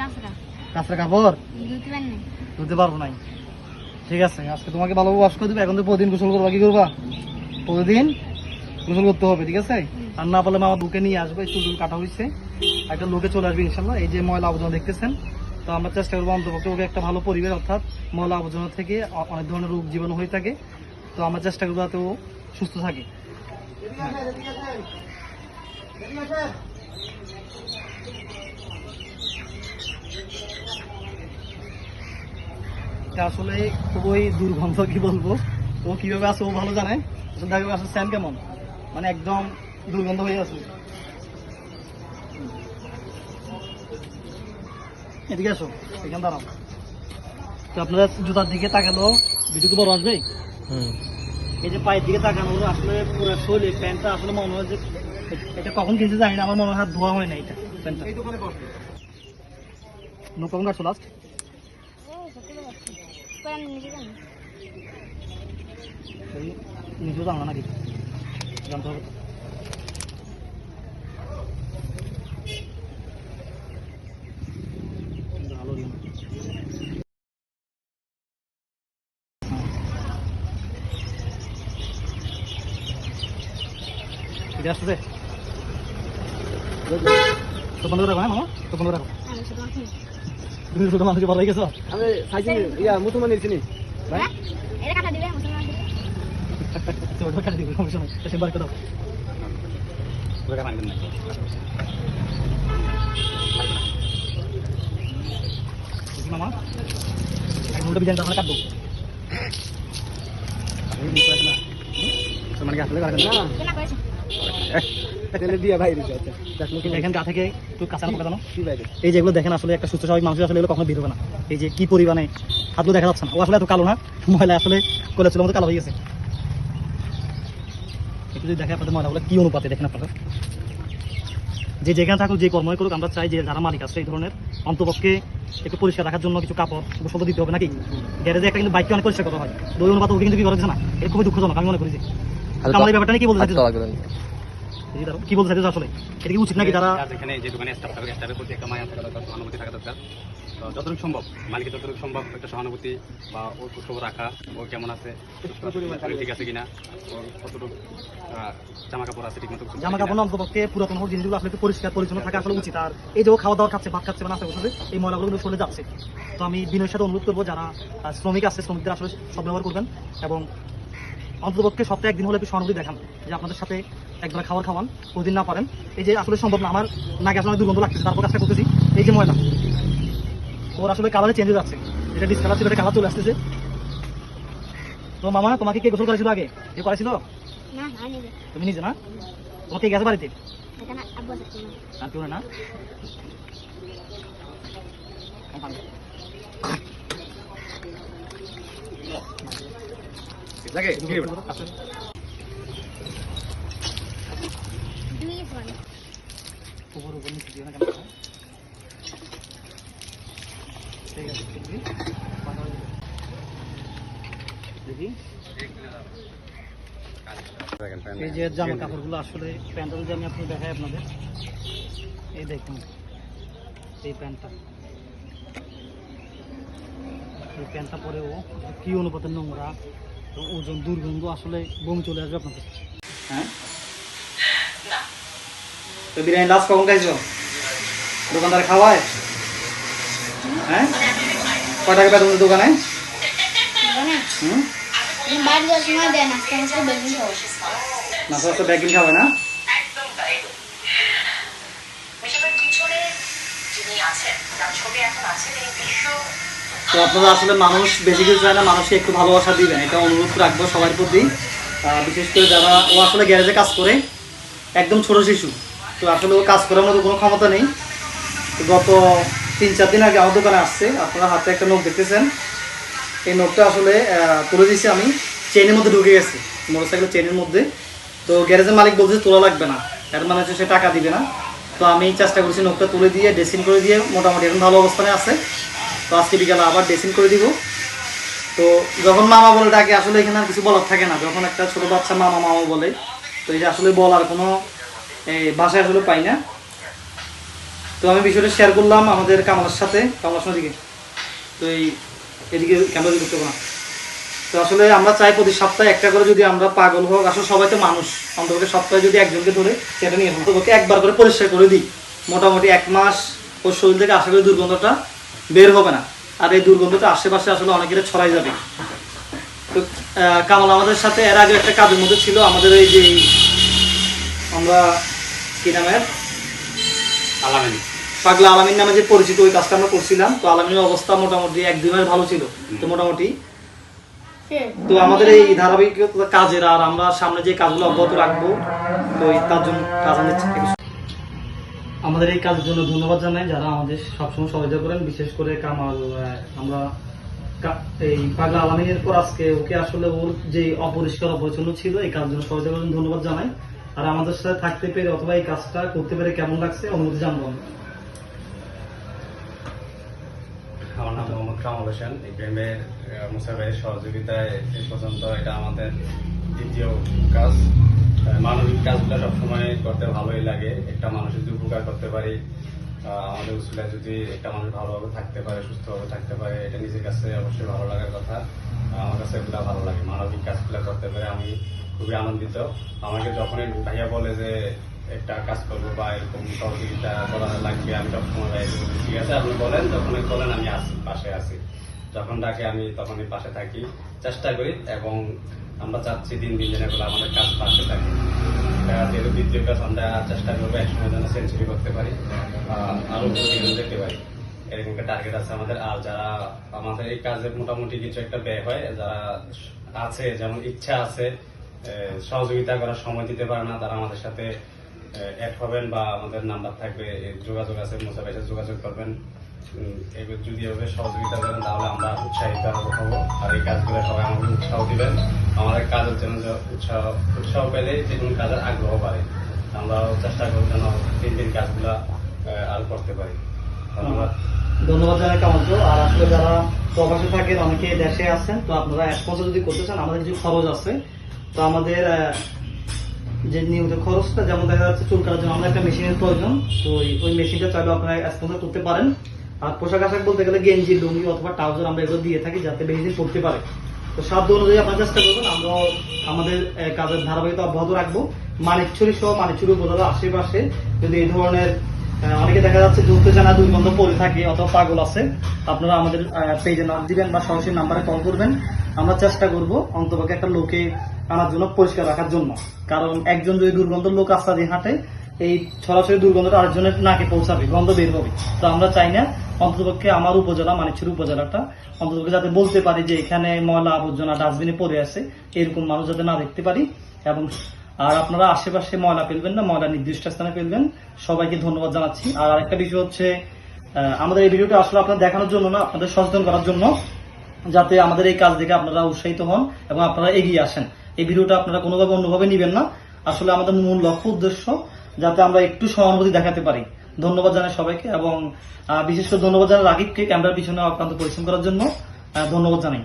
কাঁচরা। কাঁচরা কাপড়? ধুতে পারব নাই। ঠিক আছে আজকে তোমাকে ভালো ওয়াশ করে দিবে এখন তো প্রতিদিন গোসল করবা কি করবা? প্রতিদিন গোসল করতে হবে ঠিক আছে? আর না পারলে মামা বুকে নিয়ে আসবে চুল টুল কাটা হয়েছে একটা লোকে চলে আসবে ইনশাল্লাহ। এই যে ময়লা আবর্জনা দেখতেছেন তো আমরা চেষ্টা করব অন্তপক্ষে ওকে একটা ভালো পরিবেশ অর্থাৎ ময়লা আবর্জনা থেকে অনেক ধরনের রোগ জীবাণু হয়ে থাকে। তো আমরা চেষ্টা করব যাতে ও সুস্থ থাকে। এটা আসলে খুবই দুর্গন্ধ কি বলব? ও কীভাবে আছে ও ভালো জানে? দেখো আসলে স্যান কেমন? মানে একদম দুর্গন্ধ হয়ে আছে। এদিকে আসো এখানে দাঁড়াও। তো আপনারা জুতার দিকে তাকালো ভিডিও বড় আসবে? এই যে পায়ের দিকে তাকানো আসলে পুরো শরীর প্যান্টটা আসলে মনে হয় যে এটা কখন কিনতে জানি না আমার মনে হয় হাত ধোয়া হয় না এটা প্যান্টটা। নো কখন কাটছো লাস্ট পারেন নিজে জানেন এই নিজেও জানো না নাকি জানতে হবে তো। কিন্তু ভালো দিও না। হ্যাঁ। তুমি ছোট মানুষকে ভালো গেছো আমি সাইজি ইয়া মুসলমানের চিনি হ্যাঁ এটা কাটা দিবে মুসলমান দিবে ছোট কাটে দিবে সমস্যা নাই সে বার করে দাও দেখি মামা এক ঘণ্টা বিজান তাহলে কাটবো তোমার কি আসলে কাটবে না কেনা করেছে তেলে দিয়া আচ্ছা। দেখেন গা থেকে একটু কাঁচা না জানো এই যেগুলো দেখেন আসলে একটা সুস্থ স্বাভাবিক মানুষের আসলে এগুলো কখনো বের হবে না। এই যে কি পরিমাণে হাতগুলো দেখা যাচ্ছে না। ও আসলে এত কালো না ময়লা আসলে কোলে ছিল মতো কালো হয়ে গেছে। একটু যদি দেখে আপনাদের ময়লাগুলো কি অনুপাতে দেখেন আপনারা? যে যেখানে থাকুক যে কর্মই করুক আমরা চাই যে যারা মালিক আছে এই ধরনের অন্তপক্ষে একটু পরিষ্কার রাখার জন্য কিছু কাপড় গোসল দিতে হবে নাকি? গ্যারেজে একটা কিন্তু বাইককে অনেক পরিষ্কার করা হয়। ওই অনুপাতে ওকে কিন্তু কি করা যাচ্ছে না। এটা খুবই দুঃখজনক আমি মনে করি যে। আমার এই ব্যাপারটা নিয়ে কি বলতে কি বলতে চাইছো আসলে? এটা কি উচিত নাকি যারা যেখানে যে দোকানে স্টাফ থাকবে স্টাফের প্রতি একটা মায়া থাকা দরকার সহানুভূতি থাকা দরকার। যতটুকু সম্ভব মালিকের যতটুকু সম্ভব একটা সহানুভূতি বা ওর খোঁজখবর রাখা ও কেমন আছে ঠিক আছে কিনা ওর কতটুকু জামা কাপড় আছে ঠিক মতো জামা কাপড় না অন্তপক্ষে পুরাতন হোক জিনিসগুলো আসলে একটু পরিষ্কার পরিচ্ছন্ন থাকা আসলে উচিত। আর এই যে ও খাওয়া দাওয়া খাচ্ছে ভাত খাচ্ছে নাস্তা করছে এই ময়লাগুলো কিন্তু চলে যাচ্ছে। তো আমি বিনয়ের সাথে অনুরোধ করব যারা শ্রমিক আছে শ্রমিকদের আসলে সব ব্যবহার করবেন এবং অন্তপক্ষে সপ্তাহে একদিন হলে একটু সহানুভূতি দেখান যে আপনাদের সাথে একবার খাবার খাওয়ান প্রতিদিন না পারেন। এই যে আসলে সম্ভব না আমার নাকে আসলে অনেক দুর্গন্ধ লাগছে তারপর কাজটা করতেছি। এই যে ময়লা ওর আসলে কালারে চেঞ্জ হয়ে যাচ্ছে। এটা ডিসকালার ছিল এটা কালার চলে আসতেছে। তো মামা তোমাকে কে গোসল করেছিল আগে? কে করেছিল না তুমি নিজে না? তোমাকে গেছে বাড়িতে? না লাগে দুই ফোন ঠিক আছে, দেখি। এই যে জামা কাপড়গুলো আসলে প্যান্টটা যদি আমি আপনি দেখাই আপনাদের, এই দেখুন, এই প্যান্টটা। এই প্যান্টটা পরেও কি অনুপাতে নোংরা, ওজন দুর্গন্ধ আসলে বমি চলে আসবে আপনাদের। হ্যাঁ? তো বিরিয়ানি লাস্ট কখন খাইছো? দোকানদার খাওয়ায়? হ্যাঁ? কয় টাকা দেয় দোকানে? হুম? খাব না? তো আপনারা আসলে মানুষ বেশি কিছু চায় না মানুষকে একটু ভালোবাসা দিবেন। এটা অনুরোধ রাখব সবার প্রতি। বিশেষ করে যারা ও আসলে গ্যারেজে কাজ করে একদম ছোট শিশু। তো আসলে ও কাজ করার মতো কোনো ক্ষমতা নেই। তো গত তিন চার দিন আগে আমার দোকানে আসছে, আপনারা হাতে একটা নোট দেখতেছেন। এই নোটটা আসলে তুলে দিয়েছি আমি। চেনের মধ্যে ঢুকে গেছে মোটরসাইকেলের চেনের মধ্যে। তো গ্যারেজের মালিক বলছে তোলা লাগবে না এর মানে হচ্ছে সে টাকা দিবে না। তো আমি চেষ্টা করছি নোটটা তুলে দিয়ে ড্রেসিং করে দিয়ে মোটামুটি এখন ভালো অবস্থানে আছে। তো আজকে বিকালে আবার ড্রেসিং করে দিব। তো যখন মামা বলে ডাকে, আসলে এখানে আর কিছু বলার থাকে না। যখন একটা ছোটো বাচ্চা মামা মামা বলে, তো যে আসলে বলার কোনো ভাষা আসলে পাই না। তো আমি বিষয়টা শেয়ার করলাম আমাদের কামলার সাথে। কামালার দিকে তো এই, এদিকে ক্যামেরা দিকে না। তো আসলে আমরা চাই প্রতি সপ্তাহে একটা করে যদি আমরা পাগল হোক, আসলে সবাই তো মানুষ। অন্তপক্ষে সপ্তাহে যদি একজনকে ধরে, সেটা নিয়ে অন্তপক্ষে একবার করে পরিষ্কার করে দিই। মোটামুটি এক মাস ওর শরীর থেকে আশা করি দুর্গন্ধটা বের হবে না। আর এই দুর্গন্ধটা আশেপাশে আসলে অনেকের ছড়াই যাবে। তো কামাল আমাদের সাথে এর আগে একটা কাজের মধ্যে ছিল। আমাদের এই যে, আমরা কি নামের আলামিন। পাগলা আলামিন নামে যে পরিচিত ওই কাজটা আমরা করছিলাম। তো আলামিনের অবস্থা মোটামুটি এক দুই মাস ভালো ছিল। তো মোটামুটি তো আমাদের এই ধারাবাহিক কাজের আর আমরা সামনে যে কাজগুলো অব্যাহত রাখব তো তার জন্য কাজ আমাদের আমাদের এই কাজের জন্য ধন্যবাদ জানাই। যারা আমাদের সবসময় সহযোগিতা করেন বিশেষ করে কামাল আমরা এই পাগলা আলামিনের পর আজকে ওকে আসলে ওর যে অপরিষ্কার অপরিচ্ছন্ন ছিল এই কাজের জন্য সহযোগিতা করেন ধন্যবাদ জানাই। আর আমাদের সাথে থাকতে পেরে অথবা এই কাজটা করতে পেরে কেমন লাগছে অনুমতি জানব আমি। আমার নাম মোহাম্মদ কামাল হোসেন মুসাফের সহযোগিতায় এই পর্যন্ত এটা আমাদের দ্বিতীয় কাজ মানবিক কাজগুলো সবসময় করতে ভালোই লাগে, একটা মানুষ যদি উপকার করতে পারি আমাদের যদি একটা মানুষ ভালোভাবে থাকতে পারে, সুস্থভাবে থাকতে পারে, এটা নিজের কাছে অবশ্যই ভালো লাগার কথা আমার কাছে এগুলো ভালো লাগে, মানবিক কাজগুলো করতে পারে আমি খুবই আনন্দিত। আমাকে যখনই ভাইয়া বলে যে একটা কাজ করব বা এরকম সহযোগিতা করা লাগবে আমি সবসময় ঠিক আছে। আপনি বলেন যখনই বলেন আমি আসি পাশে আছি। যখন ডাকে আমি তখনই পাশে থাকি চেষ্টা করি এবং আমরা চাচ্ছি দিন দিন যেন এগুলো আমাদের কাজ পাশে থাকে। যেহেতু দ্বিতীয় কাজ আমরা চেষ্টা করব একসময় যেন সেঞ্চুরি করতে পারি আহ, আরও প্রতিদিন যেতে পারি। এরকম একটা টার্গেট আছে আমাদের। আর যারা আমাদের এই কাজে মোটামুটি কিছু একটা ব্যয় হয় যারা আছে যেমন ইচ্ছা আছে সহযোগিতা করার সময় দিতে পারে না, তারা আমাদের সাথে অ্যাড হবেন বা আমাদের নাম্বার থাকবে যোগাযোগ আছে মুসাফের সাথে যোগাযোগ করবেন। এগুলো যদি এভাবে সহযোগিতা করেন, তাহলে আমরা উৎসাহিত হব- আর এই কাজগুলো সবাই আমাকে উৎসাহ দিবেন। আমাদের কাজের জন্য উৎসাহ উৎসাহ পেলে যে কোনো কাজের আগ্রহ বাড়ে। আমরাও চেষ্টা করব যেন তিন দিন কাজগুলো আর করতে পারি। ধন্যবাদ। ধন্যবাদ জানাই কামালকে আর আসলে যারা প্রবাসে থাকেন, অনেকে দেশে আছেন, তো আপনারা স্পন্সর যদি করতে চান, আমাদের কিছু খরচ আছে। তো আমাদের যে নিয়মিত খরচটা যেমন দেখা যাচ্ছে চুল কাটার জন্য, আমরা একটা মেশিনের প্রয়োজন। তো ওই- মেশিনটা চাইলে আপনারা স্পন্সর করতে পারেন। আর পোশাক আশাক বলতে গেলে গেঞ্জি, লুঙ্গি অথবা ট্রাউজার আমরা এগুলো দিয়ে থাকি যাতে বেশি দিন পড়তে পারে। তো সাধ্য অনুযায়ী আপনারা চেষ্টা করবেন। আমরা আমাদের কাজের ধারাবাহিকতা অব্যাহত রাখব। মানিকছড়ি সহ মানিকছড়ি উপজেলার আশেপাশে যদি এই ধরনের অনেকে দেখা যাচ্ছে ঢুকতে জানা দুই বন্ধ পড়ে থাকে অথবা পাগল আছে, আপনারা আমাদের পেজে নাম দিবেন বা সরাসরি নাম্বারে কল করবেন। আমরা চেষ্টা করব অন্তপক্ষে একটা লোকে আনার জন্য পরিষ্কার রাখার জন্য। কারণ একজন যদি দুর্গন্ধ লোক রাস্তা দিয়ে হাঁটে, এই সরাসরি দুর্গন্ধটা আরেকজনের নাকে পৌঁছাবে, গন্ধ বের হবে। তো আমরা চাই না অন্ততপক্ষে আমার উপজেলা, মানিকছড়ি উপজেলাটা অন্ততপক্ষে যাতে বলতে পারি যে এখানে ময়লা আবর্জনা ডাস্টবিনে পড়ে আছে, এরকম মানুষ যাতে না দেখতে পারি। এবং আর আপনারা আশেপাশে ময়লা ফেলবেন না, ময়লা নির্দিষ্ট স্থানে ফেলবেন। সবাইকে ধন্যবাদ জানাচ্ছি। আর আরেকটা বিষয় হচ্ছে আমাদের এই ভিডিওটা আসলে আপনার দেখানোর জন্য না, আপনাদের সচেতন করার জন্য, যাতে আমাদের এই কাজ দেখে আপনারা উৎসাহিত হন এবং আপনারা এগিয়ে আসেন। এই ভিডিওটা আপনারা কোনোভাবে অন্যভাবে নেবেন না। আসলে আমাদের মূল লক্ষ্য, উদ্দেশ্য, যাতে আমরা একটু সহানুভূতি দেখাতে পারি। ধন্যবাদ জানাই সবাইকে এবং বিশেষ করে ধন্যবাদ জানাই রাকিবকে ক্যামেরার পিছনে আক্রান্ত পরিশ্রম করার জন্য। ধন্যবাদ জানাই।